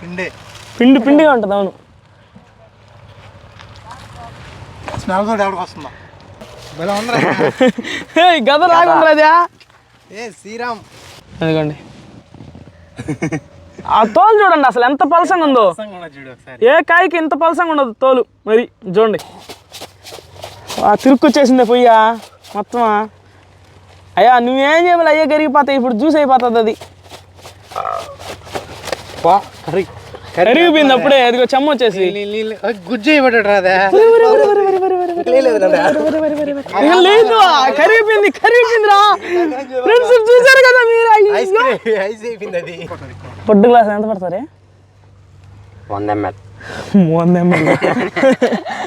పిండే. పిండి పిండిగా ఉంటుంది అవును. స్మెల్ కూడా ఎవరికి వస్తుందా. గద ఏ శ్రీరామ్. అదిగోండి ఆ తోలు చూడండి అసలు ఎంత పలసంగా ఉందో. ఏ కాయకి ఇంత పలసంగా ఉండదు తోలు. మరి చూడండి. ఆ తిరుక్కొచ్చేసిందే పొయ్యా మొత్తమా. అయ్యా నువ్వేం చేయాలి అయ్యే కరిగిపోతాయి ఇప్పుడు జ్యూస్ అయిపోతుంది అది. బా కర్రీ. కరిగిపోయింది అప్పుడే అదిగో చెమ్మ వచ్చేసి. గుజ్జు రాదే లేదు కరిగిపోయింది కరిగిపోయింది రా. ఫ్రెండ్స్ చూసారు కదా మీరు? అది. పొడ్డు గ్లాస్ ఎంత పడతారే? వంద ఎంఎల్. వంద ML.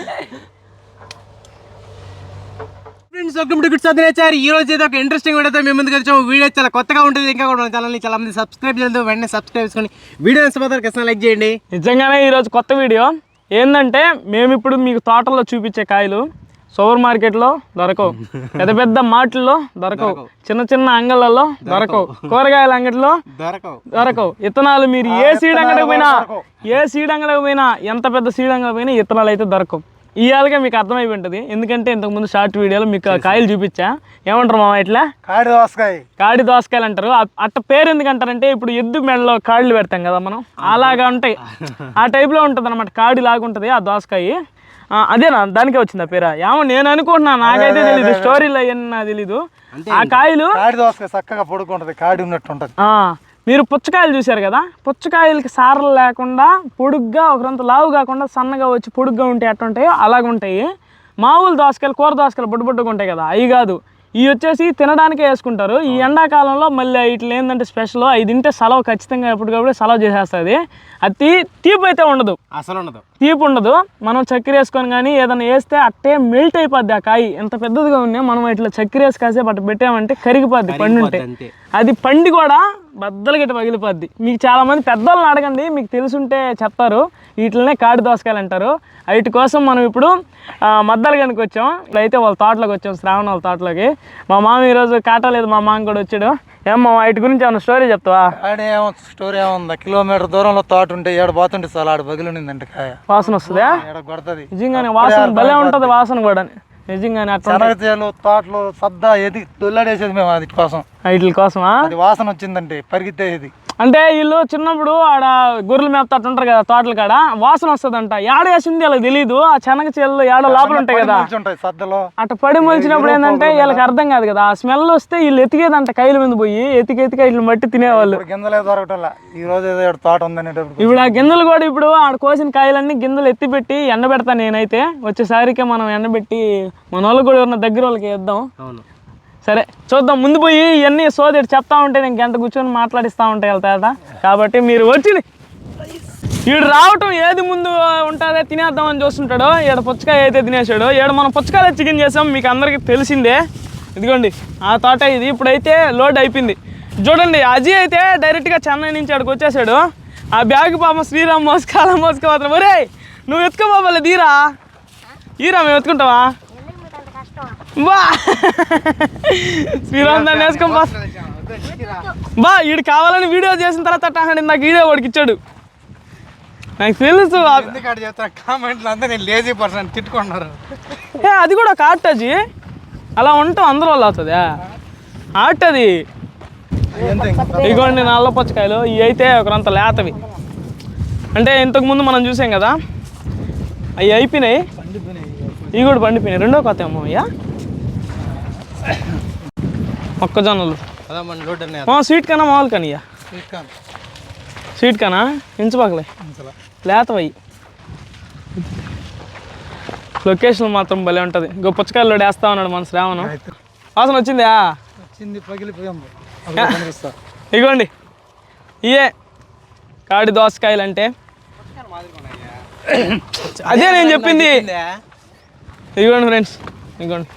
Friends welcome to good సదనేచారు ఈ రోజు ఏదో ఒక ఇంట్రెస్టింగ్ వీడియోతో మేము ముందుకు వచ్చాము. వీడియో చాలా కొత్తగా ఉంటుంది. ఇంకా కూడా ఛానల్ని చాలా మంది సబ్స్క్రైబ్ చేయలేదు. వెంటనే సబ్స్క్రైబ్ చేసుకొని వీడియో నచ్చకపోతే ఖచ్చితంగా లైక్ చేయండి. నిజంగానే ఈరోజు కొత్త వీడియో. ఏంటంటే మేము ఇప్పుడు మీకు తోటల్లో చూపించే కాయలు సూపర్ మార్కెట్లో దొరకవు. పెద్ద పెద్ద మాటల్లో దొరకవు. చిన్న చిన్న అంగళ్ళలో దొరకవు. కూరగాయల అంగడిలో దొరకవు. దొరకవు. ఇత్తనాలు మీరు ఏ సీడ్ అంగడికి పోయినా ఏ సీడ్ అంగడికి పోయినా ఎంత పెద్ద సీడ్ అంగడికి పోయినా ఇత్తనాలు అయితే దొరకవు. ఇవాళగా మీకు అర్థమైపోయి ఉంటుంది. ఎందుకంటే ఇంతకుముందు షార్ట్ వీడియోలో మీకు కాయలు చూపించా. ఏమంటారు మామ ఇట్లా? కాడి దోసకాయ. కాడి దోసకాయలు అంటారు. అట్ట పేరు ఎందుకు అంటారంటే ఇప్పుడు ఎద్దు మెడలో కాళ్ళు పెడతాం కదా మనం. అలాగా ఉంటాయి. ఆ టైప్లో ఉంటుంది అనమాట కాడి లాగా ఉంటుంది ఆ దోసకాయ. అదేనా? దానికే వచ్చింది ఆ పేరా? ఏమో నేను అనుకుంటున్నా. నాకైతే తెలియదు స్టోరీలో అవన్నీ నాకు తెలీదు. ఆ కాయలు కాడి దోసకాయ చక్కగా పొడుకుంటది కాడి ఉన్నట్టు ఉంటది. మీరు పుచ్చకాయలు చూశారు కదా? పుచ్చకాయలకి సారలు లేకుండా పొడుగ్గా ఒకరంత లావు కాకుండా సన్నగా వచ్చి పొడుగ్గా ఉంటాయి ఎట్ట ఉంటాయో అలాగ ఉంటాయి మామూలు దోసకాయలు కూర దోసకాయలు బొడ్డు బొడ్డుగా ఉంటాయి కదా? అవి కాదు. ఇవి వచ్చేసి తినడానికే వేసుకుంటారు. ఈ ఎండాకాలంలో మళ్ళీ ఇట్లా ఏంటంటే స్పెషల్? అవి తింటే సెలవు ఖచ్చితంగా ఎప్పటికప్పుడు సెలవు చేసేస్తుంది. అది తీపి అయితే ఉండదు. అసలు ఉండదు. తీపి ఉండదు. మనం చక్కెర వేసుకొని కానీ ఏదైనా వేస్తే అట్టే మెల్ట్ అయిపోద్ది ఆ కాయ. ఎంత పెద్దదిగా ఉన్నాయి మనం ఇట్లా చక్కెర వేసి కాసేపు అట్ట పెట్టామంటే కరిగిపోద్ది పండు ఉంటే. అది పండి కూడా బద్దలు గిట్ట పగిలిపోద్ది. మీకు చాలా మంది పెద్దోళ్ళని అడగండి మీకు తెలుసుంటే చెప్తారు. వీటినే కాడి దోసకాయలు అంటారు. వీటి కోసం మనం ఇప్పుడు మద్దలు కనుక వచ్చాం అయితే వాళ్ళ తోటలోకి వచ్చాం శ్రావణ వాళ్ళ తోటలోకి. మా మామ ఈరోజు కాటా లేదు మా మామ కూడా వచ్చాడు. ఏమో వాటి గురించి ఏమన్నా స్టోరీ చెప్తావా? ఆడ ఏమో స్టోరీ ఏముందా? కిలోమీటర్ దూరంలో తోట ఉంటే ఏడ పోతుంటే చాలా ఆడ పగిలిందంటే కాయ. వాసన వస్తుందా? ఏడ కొడతది? నిజంగానే వాసన భలే ఉంటుంది వాసన కూడా. నిజంగానే అట్లా శనగ చేలు తోటలు సద్దా ఎది దొల్లాడేసేది మేము అది కోసం. వీటి కోసమా? అది వాసన వచ్చిందంటే పరిగెత్తేది. అంటే వీళ్ళు చిన్నప్పుడు ఆడ గొర్రెలు మేపుతాడు ఉంటారు కదా తోటల కాడ వాసన వస్తుందంట. ఏడ వేసింది వాళ్ళకి తెలియదు ఆ శనగ చేలు ఏడ లోపల ఉంటాయి కదా. అట్ట పడి మొలిచినప్పుడు ఏంటంటే వీళ్ళకి అర్థం కాదు కదా. ఆ స్మెల్ వస్తే వీళ్ళు ఎతికేదంట కైల మీద పోయి ఎతికి ఎతికి వీళ్ళు మట్టి తినేవాళ్ళు. గింజలే ఈ రోజు ఏదో తోట ఉందనేటప్పుడు ఇప్పుడు ఆ గింజలు కూడా ఇప్పుడు ఆడ కోసిన కాయలన్నీ గింజలు ఎత్తి పెట్టి ఎండబెడతాను నేనైతే. వచ్చేసరికి మనం ఎండబెట్టి మన వాళ్ళకి కూడా ఎవరన్నా దగ్గర వాళ్ళకి వేద్దాం అవును. సరే చూద్దాం. ముందు పోయి ఇవన్నీ సోదేటి చెప్తా ఉంటే నేను గంట కూర్చొని మాట్లాడిస్తూ ఉంటాయి వెళ్తా కాబట్టి మీరు వచ్చి వీడు రావటం ఏది ముందు ఉంటుందో తినేద్దామని చూస్తుంటాడు ఈడ పుచ్చకాయ అయితే తినేసాడు ఈడ మనం పుచ్చకాయలు చికెన్ చేసాం మీకు అందరికీ తెలిసిందే. ఇదిగోండి ఆ తోట ఇది. ఇప్పుడైతే లోడ్ అయిపోయింది. చూడండి అజయ్ అయితే డైరెక్ట్గా చెన్నై నుంచి అక్కడికి వచ్చేసాడు. ఆ బ్యాగ్ పాపం శ్రీరామ్ మోసుకోవాలా మోసుకోవాలి ఒరే నువ్వు ఎత్తుకోబాబలే దీరా ఈరా మేము ఎత్తుకుంటావా బా. శ్రీరామ్ దాన్ని వేసుకొని బా. బా వీడు కావాలని వీడియో చేసిన తర్వాత అట్ట అన్నాడు, నాకు వీడియో వాడికి ఇచ్చాడు. నాకు తెలుసు ఎందుకంటే కామెంట్లు నేను లేజీ పర్సన్ తిట్టుకుంటున్నారు ఏ అది కూడా ఒక ఆర్ట్ అది. అలా ఉంటాం అందరూ వల్ల అవుతుందా ఆర్ట్ అది. ఎంత ఇదిగోండి నల్ల పుచ్చకాయలు ఇవి అయితే ఒకరంత లేతవి. అంటే ఇంతకు ముందు మనం చూసాం కదా అవి అయిపోయినాయి. ఇవి కూడా పండిపోయినాయి. రెండో కొత్త ఏమో అయ్యా. మొక్కజొన్నలు స్వీట్ కన్నా మామూలు కానీ. స్వీట్ కన్నా ఇంచుపాకలే లేతవయ్యి లొకేషన్ మాత్రం భలే ఉంటుంది. ఇంకో పుచ్చకాయలు వేస్తా ఉన్నాడు మన శ్రావణం. వాసన వచ్చిందా? ఇగోండి. ఇయే కాడి దోసకాయలు అంటే అదే నేను చెప్పింది. ఇదిగోండి ఫ్రెండ్స్ ఇదిగోండి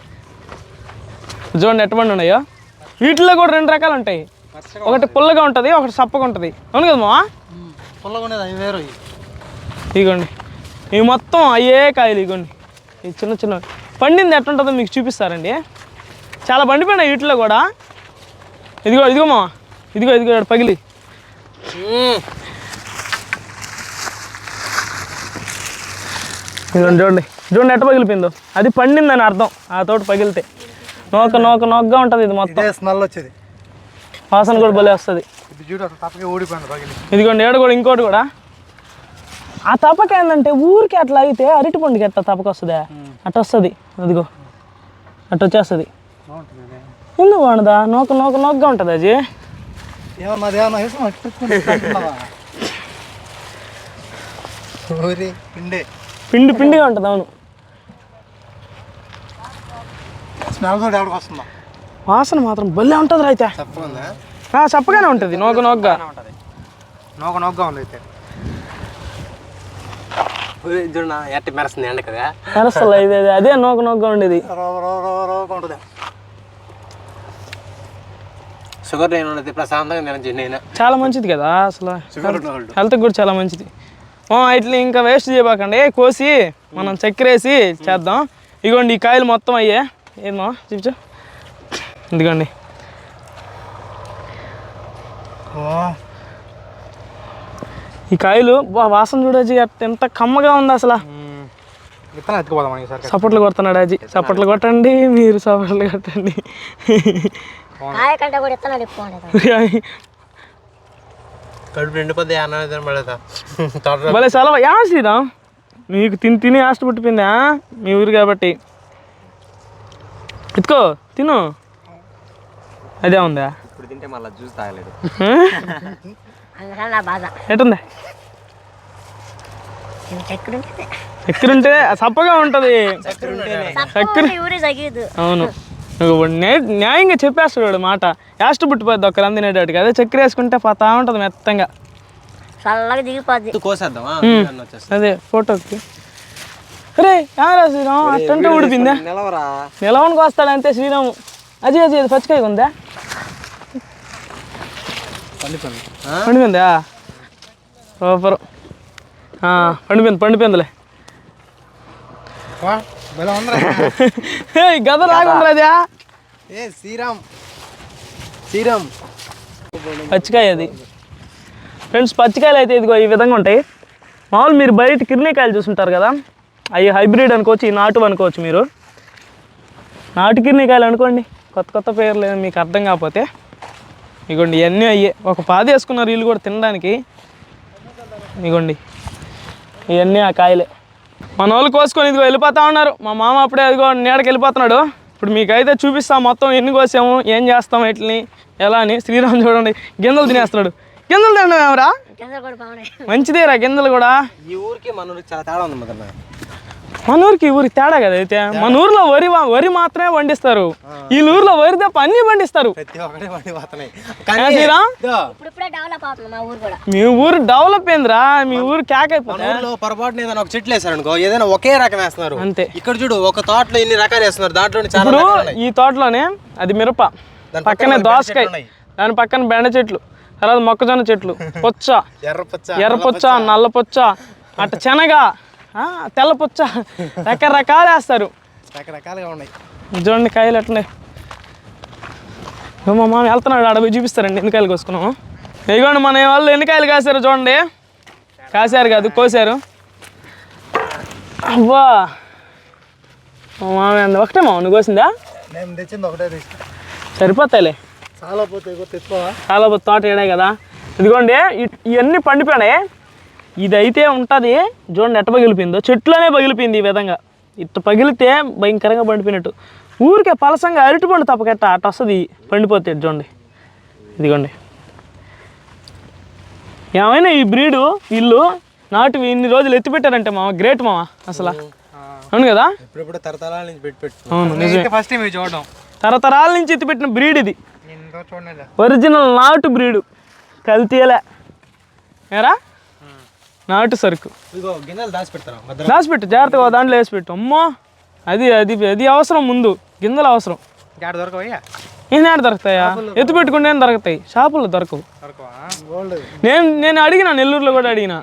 చూడండి ఎటువంటి ఉన్నాయో. వీటిలో కూడా రెండు రకాలు ఉంటాయి. ఒకటి పుల్లగా ఉంటుంది ఒకటి సప్పగా ఉంటుంది. అవును కదా మావా? పుల్లగా ఉండేది అవి వేరు ఇగోండి. ఇవి మొత్తం అయ్యే కాయలు ఇగోండి. ఇది చిన్న చిన్న పండింది ఎట్లుంటుందో మీకు చూపిస్తారండి. చాలా పండిపోయినాయి వీటిలో కూడా. ఇదిగో ఇదిగో ఇదిగో ఇదిగో పగిలి. ఇదిగోండి చూడండి. చూడండి ఎట్ట పగిలిపోయిందో. అది పండిందని అర్థం. ఆ తోట పగిలితే. నోక నోక నోకగా ఉంటుంది ఇది మొత్తం. స్మెల్ వచ్చేది. వాసన కూడా భలే వస్తుంది. ఇదిగోండి ఏడు కూడా ఇంకోటి కూడా. ఆ తపక ఏంటంటే ఊరికి అట్లా అయితే అరటి పండుగ ఎట్లా తపక వస్తుందా? అట్ట వస్తుంది అదిగో. అట్ట వచ్చేస్తుంది. ఎందుకు బాగుండదా నోక నోక నోకగా ఉంటుంది పిండే. పిండి పిండిగా ఉంటుంది అవును. స్మెల్ కూడా ఎవరికి వస్తుందా? వాసన మాత్రం భలే ఉంటుంది అయితే. చప్పగానే ఉంటుంది నోక నోకగా నోక నోగ్గా ఉంది అయితే. చూడ ఎట్టి మెరస్తుంది ఎండ కదా. ఇది. అదే నోక నోకగా ఉండేది. రో రో రో రోగా ఉంటుంది. షుగర్ ప్రశాంతంగా నేను నేను. చాలా మంచిది కదా అసలు. హెల్త్ కూడా చాలా మంచిది. ఓ, ఇట్లా ఇంకా వేస్ట్ చేయబాకండి. కోసి మనం చక్కెర వేసి చేద్దాం. ఇదిగోండి ఈ కాయలు మొత్తం అయ్యే. ఏమో? చూపించు. ఓ. ఈ కాయలు బా వాసన చూడొచ్చు అట్ట ఎంత కమ్మగా ఉంది అసలు. సపోర్ట్లు కొడుతున్నాడు అజీ సపోర్ట్లు కొట్టండి మీరు సపోర్ట్లు కొట్టండి. కడుపు తోట భలే సెలవు. యా శ్రీరామ్? మీకు తిని తిని ఆశ పుట్టిపోయిందా? మీ ఊరు కాబట్టి. ఎత్తుకో తిను. అదే ఉందా? ఇప్పుడు తింటే మళ్ళీ జ్యూస్ తాగలేదు. బాధ ఎటుందా చక్కెర ఉంటే సప్పగా ఉంటుంది. అవును. నువ్వు న్యాయంగా చెప్పేస్తాడు వాడు మాట. యాస్ట్ పుట్టిపోద్ది ఒక్కరు అందినేటట్టుగా అదే చక్కెర వేసుకుంటే పోతా ఉంటుంది మెత్తంగా. చల్లగా దిగిపోద్ది. కోసేద్దామా? అదే ఫోటోకి. అరే యారా శ్రీరామ్? అట్టంటే ఊడిపోయిందా? నిలవరా? నిలవనికి వస్తాడు అంతే శ్రీరాము. అజయ్ అజయ్ అది పచ్చికాయ ఉందా పండిపోయిందా? సూపర్. పండిపోయింది పండిపోయిందిలే. గద రాకుండా అదే ఏ శ్రీరామ్. శ్రీరామ్. పచ్చికాయ అది. ఫ్రెండ్స్ పచ్చికాయలు అయితే ఇదిగో ఈ విధంగా ఉంటాయి. మామూలు మీరు బయట కిర్నీకాయలు చూసుంటారు కదా? అవి హైబ్రిడ్ అనుకోవచ్చు ఈ నాటు అనుకోవచ్చు మీరు. నాటు కిర్నీకాయలు అనుకోండి. కొత్త కొత్త పేర్లు ఏమి మీకు అర్థం కాకపోతే. ఇగోండి ఇవన్నీ అయ్యే. ఒక పాది వేసుకున్నారు వీళ్ళు కూడా తినడానికి. ఇగోండి ఇవన్నీ ఆ కాయలే. మన వాళ్ళు కోసుకొని ఇదిగో వెళ్ళిపోతా ఉన్నారు. మా మామ అప్పుడే అదిగో నీడకి వెళ్ళిపోతున్నాడు. ఇప్పుడు మీకైతే చూపిస్తాం మొత్తం ఎన్ని కోసాము ఏం చేస్తాం వీటిని ఎలా అని. శ్రీరామ్ చూడండి గింజలు తినేస్తున్నాడు. గింజలు తినడం ఏమరా బాగున్నాయి. మంచిదేరా గింజలు కూడా. ఈ ఊరికి మన ఊరికి చాలా తేడా ఉంది మొదల మన ఊరికి ఈ ఊరికి తేడా కదా అయితే? మన ఊర్లో వరి వరి మాత్రమే పండిస్తారు. ఈ ఊర్లో వరి తప్ప అన్నీ పండిస్తారు మా ఊరు కూడా. మీ ఊరు డెవలప్ అయిందిరా. మీ ఊరు క్యాక్ పొరపాటున ఏదైనా ఒక చెట్లు వేస్తారు అనుకో ఏదైనా ఒకే రకం వేస్తున్నారు. అంతే. ఇక్కడ చూడు ఒక తోటలో ఇన్ని రకాలు వేస్తున్నారు. దాంట్లో చాలా ఇప్పుడు. ఈ తోటలోనే అది మిరప పక్కనే దోసకాయ బెండ చెట్లు ఉన్నాయి. దాని పక్కన బెండ చెట్లు తర్వాత మొక్కజొన్న చెట్లు పుచ్చ ఎర్ర పచ్చ ఎర్ర పుచ్చ నల్ల పుచ్చ అట్ట శనగ ఆ, తెల్ల పుచ్చ. రకరకాలు వేస్తారు. రకరకాలుగా ఉన్నాయి. చూడండి కాయలు ఎట్లున్నాయి మా మామ వెళ్తున్నాడు పోయి చూపిస్తారండి ఎన్ని కాయలు కోసుకున్నాము. ఇదిగోండి మన వాళ్ళు ఎన్ని కాయలు కాశారు చూడండి. కాశారు కాదు కోసారు. అవ్వా మా మామ ఒకటే మామ నువ్వు కోసిందా? నేను తెచ్చింది ఒకటే సరిపోతాయిలే. చాలా పోతే తెచ్చుకోవా? చాలా పెద్ద తోట ఏడే కదా. ఇదిగోండి ఇవన్నీ పండిపోయినాయి. ఇది అయితే ఉంటుంది. చూడండి ఎట్ట పగిలిపోయిందో. చెట్లోనే పగిలిపోయింది ఈ విధంగా. ఇట్ట పగిలితే భయంకరంగా పండిపోయినట్టు. ఊరికే పలసంగా అరటిపండు తప్పకెట్ట అట్ట వస్తుంది. పండిపోతే చూడండి. ఇదిగోండి. ఏమైనా ఈ బ్రీడు వీళ్ళు నాటు ఇన్ని రోజులు ఎత్తిపెట్టారంటే మామ? గ్రేట్ మామ అసలు. అవును కదా? తరతరాల నుంచి ఫస్ట్ చూడడం. తరతరాల నుంచి ఎత్తిపెట్టిన బ్రీడ్ ఇది. ఒరిజినల్ నాటు బ్రీడు. కల్తీయలే. ఏరా? నాటు సరుకు. దాచిపెట్టు జాగ్రత్తగా దాంట్లో వేసి పెట్టు అమ్మో అది అది అది అవసరం ముందు. గింజలు అవసరం. ఏం ఆడ దొరుకుతాయా? ఎత్తు పెట్టుకుంటే ఏం దొరుకుతాయి? షాపుల్లో దొరకవు. నేను నేను అడిగిన నెల్లూరులో కూడా అడిగిన.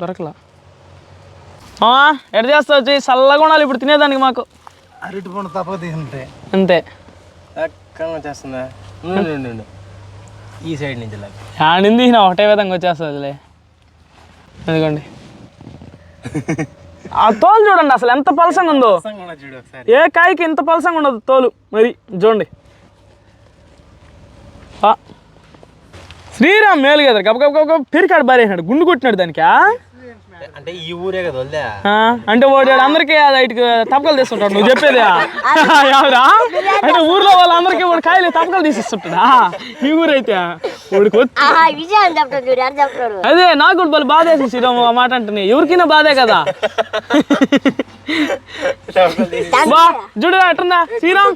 దొరకలా. ఆ, ఎడ చేస్తావు చెయ్యి? చల్లగా ఉండాలి ఇప్పుడు తినేదానికి మాకు. అరటి పండు తప్ప తీసుంటే అంతే. చేస్తుందా. ఈ సైడ్ నుంచి ఆడింది ఒకటే విధంగా వచ్చేస్తుందిలే అదిగోండి ఆ తోలు చూడండి అసలు ఎంత పలసంగా ఉందో. ఏ కాయకి ఇంత పలసంగా ఉండదు తోలు? మరి చూడండి. శ్రీరామ్ మేలు కదా గబ గబ గబ పెరికాడు బారేసినాడు. గుండు కొట్టినాడు దానికి? అంటే ఈ ఊరే కదా వద్దా ఆ, అంటే వాడు అందరికీ అది ఇటుకు తప్పకలు తీస్తుంటాడు నువ్వు చెప్పేది ఎవరా? అంటే ఊర్లో వాళ్ళందరికీ వాడు కాయలు తప్పకలు తీసిస్తుంటాడా ఈ ఊరైతే వాడికి అదే నాకు బలి బాధ శ్రీరామ్ ఆ మాట అంటే ఎవరికైనా బాధే కదా? బా చూడు అట్టుందా? శ్రీరామ్?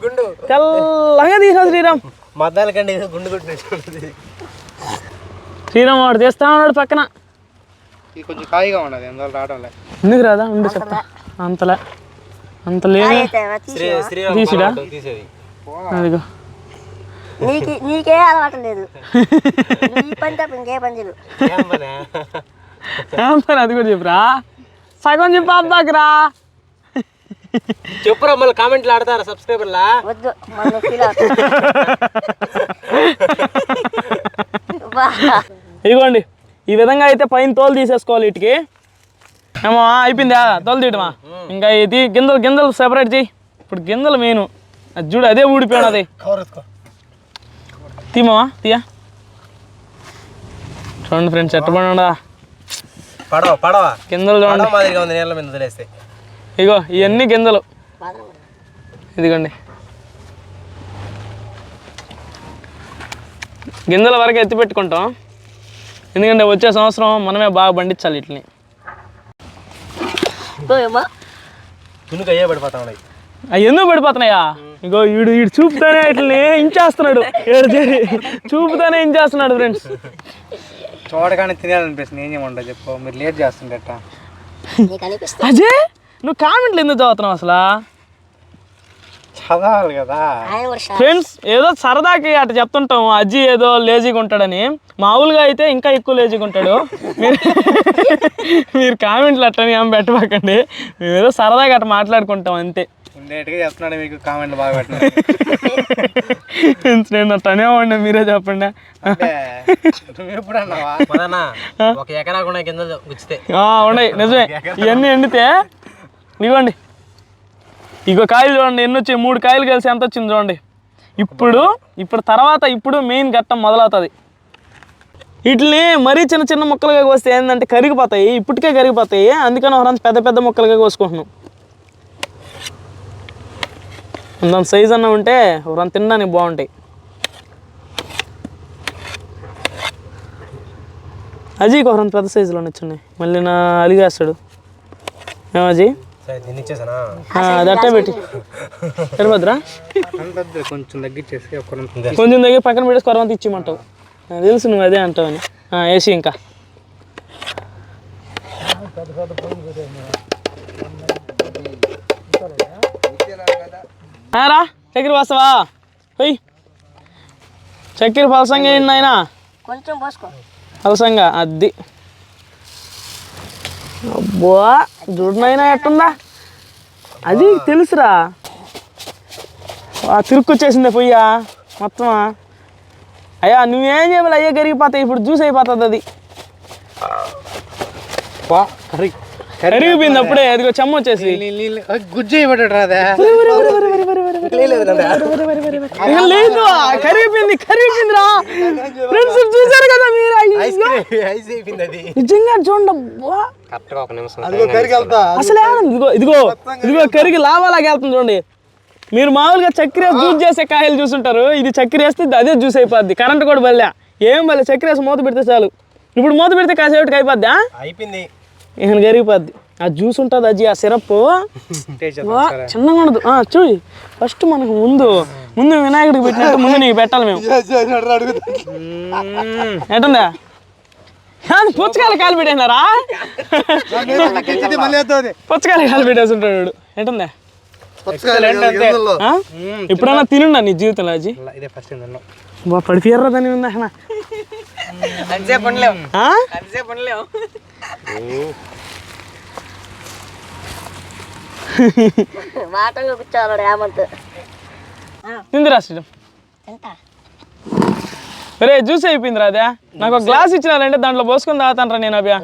తెల్లగా తీసా శ్రీరామ్. మద్దాల కంటే ఏదో గుండు కొట్టినట్టు శ్రీరామ్ వాడు తీస్తా ఉన్నాడు పక్కన. ఇది కొంచెం కాయిగా ఉన్నది ఎందువల్ల రావడం లేదు ఎందుకు రాదా? ఉండి చెప్తా. అంతలే. అంత లేదు. తీసేది. అదిగో. నీకు నీకే అలవాటు లేదు. నీ పని తప్ప ఇంకే పని చేయదు. ఏం పనే? ఏం పని? అది కూడా చెప్పురా. సగం చెప్పి అబ్బాకిరా. చెప్పురా మళ్ళీ కామెంట్లు ఆడతారా సబ్స్క్రైబర్లా వద్దు మన ఫీల్ ఇదిగోండి ఈ విధంగా అయితే పైన తోలు తీసేసుకోవాలి వీటికి. ఏమో అయిపోయిందా? తోలు తీయటమా? ఇంకా ఇది గింజలు గింజలు సెపరేట్ చేయి ఇప్పుడు గింజలు మెయిన్ అది చూడు అదే ఊడిపోయాడు అది తీమా తీయా? చూడండి ఫ్రెండ్స్ ఎట్టబడా పడవ పడవ. గింజలు చూడండి. నీళ్ళ మీద వదిలేస్తే. ఇగో ఇవన్నీ గింజలు. ఇదిగోండి. గింజల వరకు ఎత్తి పెట్టుకుంటాం. ఎందుకంటే వచ్చే సంవత్సరం మనమే బాగా పండించాలి వీటిని. ఏమో తునుకు అయ్యే పడిపోతా ఉన్నాయి అవి ఎందుకు పడిపోతున్నాయా? ఇగో ఈడు ఈడు చూపుతానే ఇట్లని ఇంచేస్తున్నాడు. చేరి చూపుతానే ఇంచేస్తున్నాడు ఫ్రెండ్స్. చూడగానే తినాలనిపిస్తుంది ఏం చేయమంటావు చెప్పు. మీరు లేట్ అనిపిస్తుంది అజయ్ నువ్వు కామెంట్లు ఎందుకు చదువుతున్నావు అసలు? చదవాలి కదా. ఫ్రెండ్స్ ఏదో సరదాకి అటు చెప్తుంటాం అజ్జి ఏదో లేజీగా ఉంటాడని. మామూలుగా అయితే ఇంకా ఎక్కువ లేజీగా ఉంటాడు. మీరు మీరు కామెంట్లు అట్టని ఏం పెట్టబాకండి. మేము ఏదో సరదాగా అట్ట మాట్లాడుకుంటాం అంతే. ఉండేట్టుగా చెప్తున్నాడు మీకు కామెంట్లు బాగా నేను అట్టనే ఉండే మీరే చెప్పండి. అంటే ఒక ఎకరా కూడా కింద గుచ్చితే. ఆ, ఉన్నాయి నిజమే. ఇవన్నీ ఎండితే ఇవ్వండి. ఇగో కాయలు చూడండి ఎన్ని వచ్చాయి? మూడు కాయలు కలిసి ఎంత వచ్చింది చూడండి. ఇప్పుడు ఇప్పుడు తర్వాత ఇప్పుడు మెయిన్ ఘట్టం మొదలవుతుంది. వీటిని మరీ చిన్న చిన్న ముక్కలుగా కోస్తే ఏంటంటే కరిగిపోతాయి ఇప్పటికే కరిగిపోతాయి. అందుకని ఒక పెద్ద పెద్ద ముక్కలుగా కోసుకుంటున్నాం. దాని సైజ్ అన్న ఉంటే ఒక తినడానికి బాగుంటాయి. అజీకి ఒక పెద్ద సైజులో నచ్చున్నాయి మళ్ళీ నా అలిగేస్తాడు. ఏం అజీ? సరే దీన్ని ఇచ్చేసానా? పెట్టి. కొంచెం తగ్గించేసి ఒక కొంచెం దగ్గర పక్కన పెట్టేసి కొరవంత ఇచ్చిమంటావు తెలుసు నువ్వు అదే అంటావని. ఆ, వేసి ఇంకా. ఆ, రా చక్కెర వస్తావా పోయి. చక్కెర పలసంగా ఏంటి నాయనా? కొంచెం పోసుకో. పలసంగా అది. అబ్బా చూడనైనా ఎట్టుందా? అది తెలుసురా. ఆ తిరుక్కొచ్చేసిందే పొయ్యా మొత్తమా? అయ్యా నువ్వేం చేయాలి అయ్యే కరిగిపోతాయి. ఇప్పుడు జ్యూస్ అయిపోతుంది అది. కరిగిపోయింది. అప్పుడే. అదిగో చెమ్మ వచ్చేసి. గుజ్జు లేదు కరిగిపోయింది కరిగిపోయింది రా ఫ్రెండ్స్ చూసారు కదా మీరు? అది. నిజంగా చూడండి. కరెక్ట్గా ఒక నిమిషం అసలు ఏమన్నా ఇదిగో ఇదిగో ఇదిగో కరిగి లావాలాగా వెళ్తుంది చూడండి. మీరు మామూలుగా చక్కెర జ్యూస్ చేసే కాయలు చూసుంటారు. ఇది చక్కెర వేస్తే అదే జ్యూస్ అయిపోద్ది. కరెంట్ కూడా బల్లే ఏం బల్లే చక్కెర వేసి మూత పెడితే చాలు. ఇప్పుడు మూత పెడితే కాసేపటికి అయిపోద్దా? అయిపోయింది. ఇక కరిగిపోద్ది. ఆ జ్యూస్ ఉంటుంది అజ్జి ఆ సిరప్ చిన్నగా ఉండదు. ఆ, చూడు ఫస్ట్ మనకు ముందు ముందు వినాయకుడికి పెట్టినట్టు ముందు నీకు పెట్టాలి మేము. ఏమన్నా పుచ్చకాయలు కాలు పెట్టేసినారా? అవుతుంది పుచ్చకాయలు కాలు పెట్టేసి ఉంటాడు వీడు. ఎటుందా ఆ? ఎప్పుడైనా తినుండా నీ జీవితంలో అజ్జి ఇదే ఫస్ట్ తిన్నాం బా పడిపోయారా దాని ఉందా హేమంత్ తిందిరా శ్రీరామ్. ఎంత రే జ్యూస్ అయిపోయిందిరా అదే. నాకు ఒక గ్లాస్ ఇచ్చినారంటే దాంట్లో పోసుకొని తాగుతానరా నేను అభ్యా.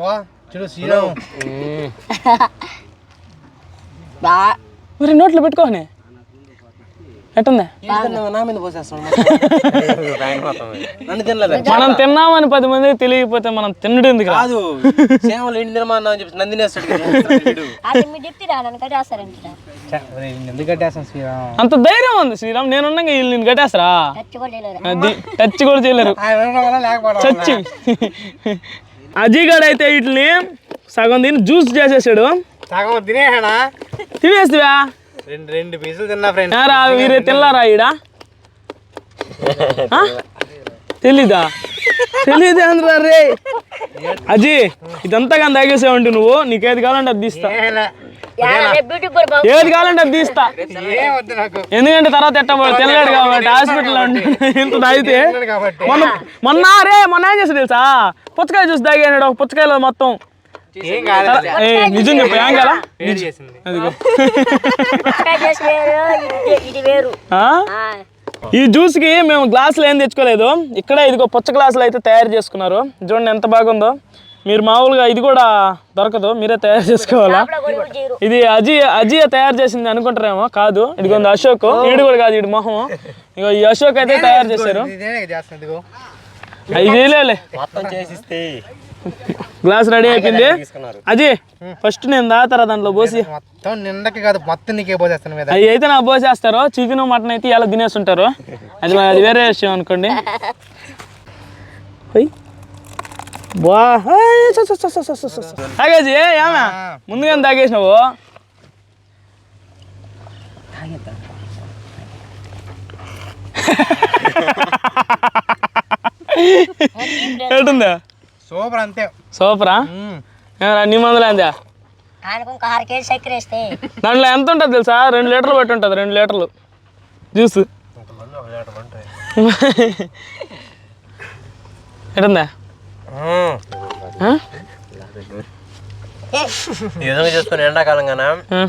చూడు శ్రీరామ్. బా. మరి నోట్లో పెట్టుకోని. ఎట్టుంది? మనం తిన్నామని పది మందికి తెలియకపోతే మనం తినడం? కాదు. సేవలు ఏంటి తినమన్నా అని చెప్పి అంత ధైర్యం ఉంది శ్రీరామ్ నేను ఉండగా వీళ్ళు నేను కట్టేస్తారా? టచ్ కూడా చేయలేరు. చచ్చి. అజీగాడు అయితే వీటిని సగం తిని జ్యూస్ చేసేసాడు. సగం తినేనా తినేస్తువా రెండు రెండు పీసులు తిన్నా ఫ్రెండ్ రా వీరే తిన్నారా ఈడ? ఆ? తెలీదా? తెలీదు అందరూ రే. అజీ ఇదంతా కానీ తాగేసావంటే నువ్వు? నీకేది కావాలంటే అది తీస్తా. ఏది కావాలంటే అది తీస్తా. ఏం వద్దు నాకు. ఎందుకంటే తర్వాత ఎట్టబోడు తినలేడు కాబట్టి హాస్పిటల్లో ఇంత తాగితే కాబట్టి. మొన్న మొన్న రే మొన్న ఏం చేసి తెలుసా? పుచ్చకాయ జ్యూస్ తాగాడు ఒక పుచ్చకాయలో మొత్తం. ఏం కాదు. ఏ నిజం చెప్పు ఏం కదా వేడి చేసింది. అదిగో. పుచ్చకాయ చేసి వేరు ఇది- ఇది వేరు. ఆ? ఆ, ఈ జ్యూస్కి మేము గ్లాసులు ఏం తెచ్చుకోలేదు. ఇక్కడ ఇదిగో పుచ్చ గ్లాసులు అయితే తయారు చేసుకున్నారు. చూడండి ఎంత బాగుందో. మీరు మామూలుగా ఇది కూడా దొరకదు మీరే తయారు చేసుకోవాలా? లోపల కూడా కూడా చేయరు. ఇది అజీ అజీ తయారు చేసింది అనుకుంటారేమో కాదు. ఇదిగో ఉంది అశోక్. ఈడు కూడా కాదు ఈడు మొహం. ఇగో ఈ అశోక్ అయితే తయారు చేశారు. ఇదేనే చేస్తుంది ఇదిగో. అవి చేయలే మొత్తం చేసిస్తే గ్లాస్ రెడీ అయిపోయింది. అజీ ఫస్ట్ నేను దాతారా దాంట్లో పోసి మొత్తం నిందకి కాదు మొత్తం నీకే పోసేస్తాను మీద. అవి అయితే నా పోసేస్తారు. చికెన్ మటన్ అయితే ఇలా తినేస్తుంటారు అది అది వేరే విషయం అనుకోండి. తాగేసి ఏమే? ముందుగా తాగేసినావు? ఎటుందా సూపర్ అంతే. సూపరా? ఏమరా నీ మందులు ఏందా? ఆయనకు ఇంకా ఆరు కేజీ చక్కెర వేస్తే. దాంట్లో ఎంత ఉంటుంది తెలుసా? రెండు లీటర్లు పెట్టి ఉంటుంది రెండు లీటర్లు. జ్యూస్. ఎటుందా? ఈ విధంగా చేసుకుని ఎండాకాలం ఆ.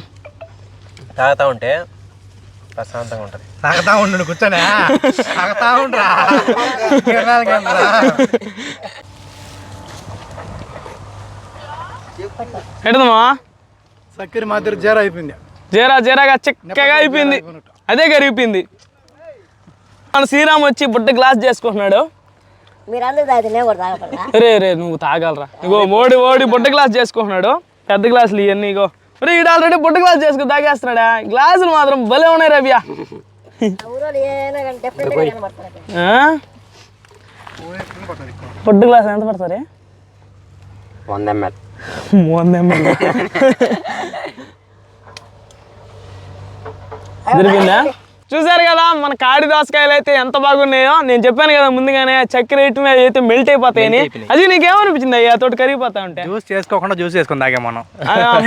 తాగుతా ఉంటే ప్రశాంతంగా ఉంటుంది. తాగుతా ఉండు కూర్చొని. తాగుతా ఉండరా. ఎటుందమ్మా చక్కెర మాదిరి జీరో అయిపోయింది. జీరా జీరాగా చిక్కగా అయిపోయింది. అదే కరిగిపోయింది. మన శ్రీరామ్ వచ్చి బుట్ట గ్లాస్ చేసుకుంటున్నాడు. రే రే నువ్వు తాగలరా. ఇగో ఓడి ఓడి బుట్ట గ్లాస్ చేసుకుంటున్నాడు. పెద్ద గ్లాసులు ఇవన్నీ ఇగో. రే ఈడు ఆల్రెడీ బుట్ట గ్లాస్ చేసుకుని తాగేస్తున్నాడా? గ్లాసులు మాత్రం భలే ఉన్నాయి రవ్యా. ఆ? బుట్ట గ్లాస్ ఎంత పడతారే? వంద ఎంఎల్ వంద ఎంఎల్ దొరికిందా చూసారు కదా మన కాడి దోసకాయలు అయితే ఎంత బాగున్నాయో? నేను చెప్పాను కదా ముందుగానే చక్కెర వేయటం అయితే మెల్ట్ అయిపోతాయని అది నీకేమనిపించింది అయ్యా? తోటి కరిగిపోతా ఉంటే. జ్యూస్ చేసుకోకుండా జ్యూస్ చేసుకుని తాగా మనం.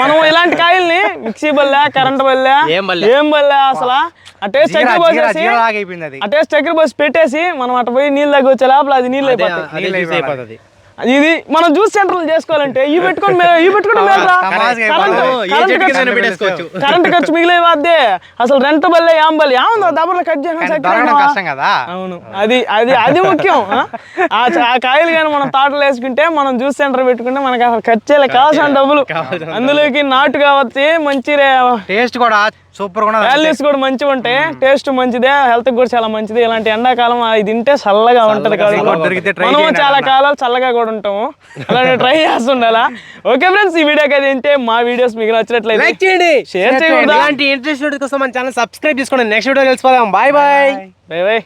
మనం ఇలాంటి కాయల్ని మిక్సీ బల్ల కరెంట్ బల్ల ఏం బల్లే? ఏం బల్ల అసలు? ఆ టేస్ట్ చక్కెర పోసేసి జీరో ఆగిపోయింది అది. ఆ టేస్ట్ చక్కెర పోసి పెట్టేసి మనం అటు పోయి నీళ్ళు దగ్గర వచ్చే లోపల అది నీళ్ళు అయిపోతుంది. ఇది మనం జ్యూస్ సెంటర్లు చేసుకోవాలంటే ఈ పెట్టుకొని మేలురా. తమాషగా కరెంట్ ఖర్చు- ఖర్చు మిగిలే వాద్దే. అసలు రెంట్ బల్లే ఏం బల్లే. ఏముందో దబ్బర్లో కట్. కష్టం కదా. అవును. అది అది అది ముఖ్యం ఆ? కాయలు కానీ మనం తోటలు వేసుకుంటే మనం జ్యూస్ సెంటర్ పెట్టుకుంటే మనకి అసలు ఖర్చులే కావాల్సిన డబ్బులు. అందులోకి నాటు కాబట్టి మంచి టేస్ట్ కూడా సూపర్ కూడా వాల్యూస్ కూడా మంచిగా ఉంటాయి టేస్ట్ మంచిదే హెల్త్ కూడా చాలా మంచిది. ఇలాంటి ఎండాకాలం అది తింటే చల్లగా ఉంటది కాబట్టి. try మనం చేయండి చాలా కాలాలు చల్లగా కూడా ఉంటాము. అలానే ట్రై చేస్తుండాలా? ఓకే ఫ్రెండ్స్ ఈ వీడియోకి అది ఏంటే మా వీడియోస్ మీకు నచ్చినట్లయితే లైక్ చేయండి. షేర్ చేయకూడదా? ఇలాంటి ఇంట్రెస్ట్ కోసం మన ఛానల్ సబ్స్క్రైబ్ చేసుకోండి. Next video కలిసిపోదాం. Bye bye bye bye